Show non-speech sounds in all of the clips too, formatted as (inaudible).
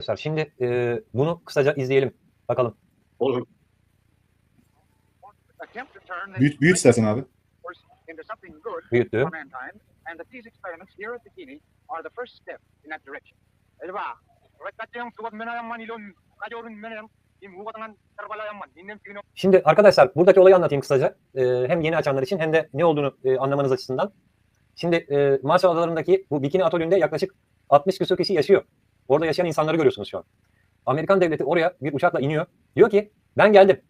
Arkadaşlar şimdi e, bunu kısaca izleyelim. Bakalım. Olur. Büyüt, büyüt istersen abi. pino Şimdi arkadaşlar buradaki olayı anlatayım kısaca. E, hem yeni açanlar için hem de ne olduğunu e, anlamanız açısından. Şimdi e, Marshall Adaları'ndaki bu Bikini Atolü'nde yaklaşık 60 küsur kişi yaşıyor. Orada yaşayan insanları görüyorsunuz şu an. Amerikan devleti oraya bir uçakla iniyor. Diyor ki ben geldim.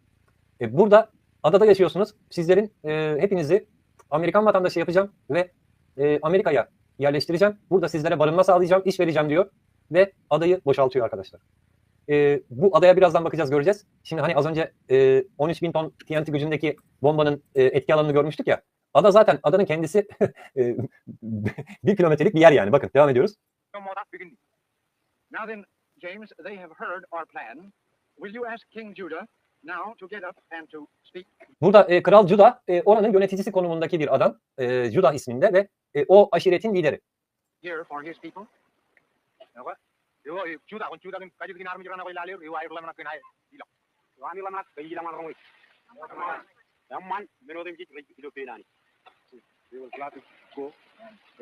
E, burada adada yaşıyorsunuz. Sizlerin e, hepinizi Amerikan vatandaşı yapacağım ve e, Amerika'ya yerleştireceğim. Burada sizlere barınma sağlayacağım, iş vereceğim diyor. Ve adayı boşaltıyor arkadaşlar. E, bu adaya birazdan bakacağız, göreceğiz. Şimdi hani az önce e, 13 bin ton TNT gücündeki bombanın e, etki alanını görmüştük ya. Ada zaten adanın kendisi (laughs) e, bir kilometrelik bir yer yani. Bakın devam ediyoruz. moda bigin. Now then, James, they have heard our plan. Will you ask King Judah now to get up and to speak? Burada e, Kral Judah e, oranın yöneticisi konumundaki bir adam. E, Judah isminde ve e, o aşiretin lideri. here for his people? We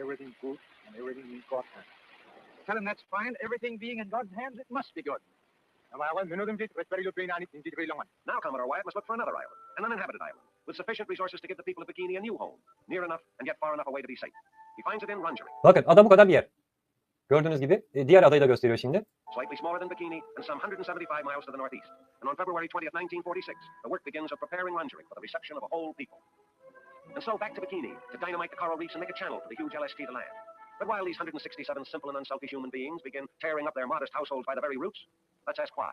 everything good and everything in God's hands. Tell him that's fine. Everything being in God's hands, it must be good. Ama ako, menodim git, very ilo pinani, hindi ko ilangan. Now Commodore Wyatt must look for another island, an uninhabited island, with sufficient resources to give the people of Bikini a new home, near enough and yet far enough away to be safe. He finds it in Rungery, Bakın ada bu kadar bir yer. Gördüğünüz gibi e, diğer adayı da gösteriyor şimdi. slightly smaller than Bikini and some 175 miles to the northeast. And on February 20th, 1946, the work begins of preparing Rungery for the reception of a whole people. And so back to Bikini to dynamite the coral reefs and make a channel for the huge LST to land. But while these 167 simple and unselfish human beings begin tearing up their modest households by the very roots, let's ask why.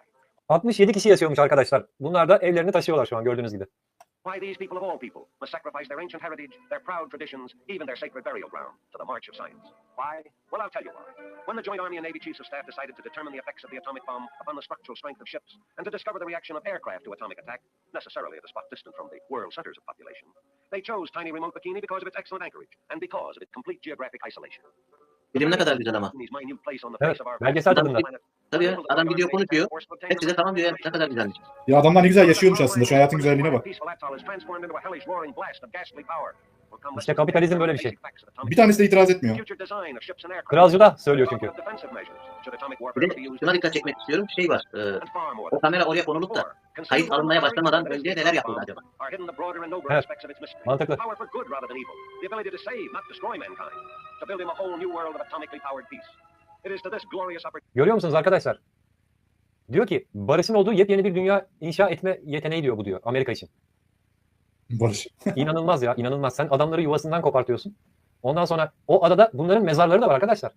67 kişi yaşıyormuş arkadaşlar. Bunlar da evlerini taşıyorlar şu an gördüğünüz gibi. Why these people of all people must sacrifice their ancient heritage, their proud traditions, even their sacred burial ground to the march of science. Why? Well, I'll tell you why. When the Joint Army and Navy Chiefs of Staff decided to determine the effects of the atomic bomb upon the structural strength of ships and to discover the reaction of aircraft to atomic attack, necessarily at a spot distant from the world centers of population, they chose tiny remote Bikini because of its excellent anchorage and because of its complete geographic isolation. Film ne kadar güzel ama. Bikini's minute place on the Evet, face of our belgesel tadında. planet Tabii ya, adam Navy konuşuyor. Hepsi de tamam diyor ya. Ne kadar güzelmiş. Ya adamlar ne güzel yaşıyormuş aslında. Şu hayatın güzelliğine bak. İşte kapitalizm böyle bir şey. Bir tanesi de itiraz etmiyor. future design of ships and aircraft. Kral Judah söylüyor çünkü. Bir de şuna dikkat çekmek istiyorum. Şey var. e, o kamera oraya konulup da kayıt alınmaya başlamadan önce neler yapıldı acaba? Evet. Mantıklı. Power for good rather than evil. The ability to save, not destroy mankind. To build him a whole new world of atomically powered peace. It is to this glorious opportunity Görüyor musunuz arkadaşlar? Diyor ki barışın olduğu yepyeni bir dünya inşa etme yeteneği diyor bu diyor Amerika için. Barış. (laughs) İnanılmaz ya inanılmaz. Sen adamları yuvasından kopartıyorsun. Ondan sonra o adada bunların mezarları da var arkadaşlar.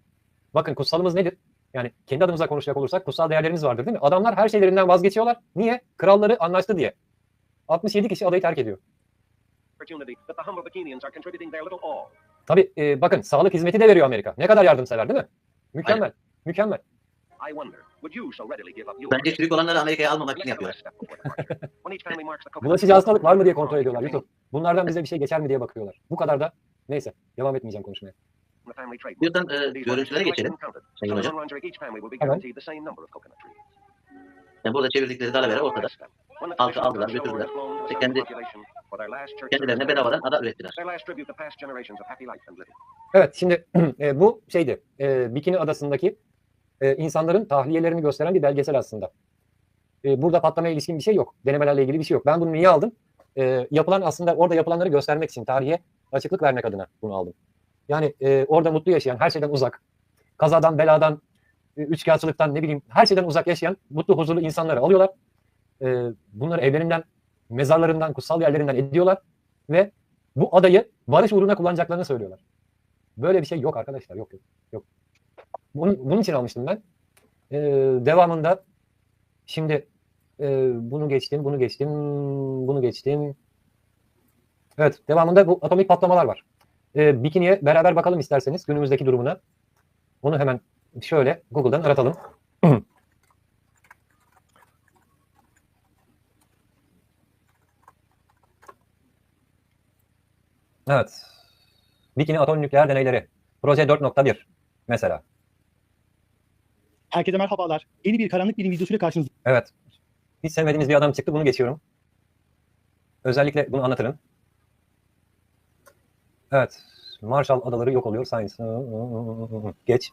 Bakın kutsalımız nedir? Yani kendi adımıza konuşacak olursak kutsal değerlerimiz vardır değil mi? Adamlar her şeylerinden vazgeçiyorlar. Niye? Kralları anlaştı diye. 67 kişi adayı terk ediyor. Tabii e, bakın sağlık hizmeti de veriyor Amerika. Ne kadar yardımsever değil mi? Mükemmel. Mükemmel. I wonder, would you so readily give up your Bence çürük olanları Amerika'ya almamak için yapıyorlar. Bulaşıcı hastalık var mı diye kontrol ediyorlar Yusuf. Bunlardan bize bir şey geçer mi diye bakıyorlar. Bu kadar da neyse devam etmeyeceğim konuşmaya. Diyorsan e, görüntülere geçelim. Sayın Hocam. Each family will be Hemen. guaranteed the same number of coconut trees. Yani burada çevirdikleri dalavere ortada. Halkı aldılar, götürdüler. İşte kendi- Kendilerine bedavadan ada ürettiler. Evet şimdi (clears throat) e, bu şeydi e, Bikini Adası'ndaki e, insanların tahliyelerini gösteren bir belgesel aslında. E, burada patlamaya ilişkin bir şey yok. Denemelerle ilgili bir şey yok. Ben bunu niye aldım? E, yapılan aslında orada yapılanları göstermek için tarihe açıklık vermek adına bunu aldım. Yani e, orada mutlu yaşayan, her şeyden uzak, kazadan, beladan, e, üçkağıtçılıktan ne bileyim her şeyden uzak yaşayan mutlu, huzurlu insanları alıyorlar. E, bunları evlerinden, mezarlarından, kutsal yerlerinden ediyorlar ve bu adayı barış uğruna kullanacaklarını söylüyorlar. Böyle bir şey yok arkadaşlar. Yok yok. yok. Bunun, bunun için almıştım ben. Ee, devamında şimdi e, bunu geçtim, bunu geçtim, bunu geçtim. Evet, devamında bu atomik patlamalar var. Ee, Bikini'ye beraber bakalım isterseniz günümüzdeki durumuna. Onu hemen şöyle Google'dan aratalım. (clears throat) Evet. Bikini atom nükleer deneyleri. Proje 4.1 mesela. Herkese merhabalar. Yeni bir karanlık bilim videosuyla karşınızdayım. Evet. Hiç sevmediğimiz bir adam çıktı bunu geçiyorum. Özellikle bunu anlatırım. Evet. Marshall Adaları yok oluyor. Science. Geç.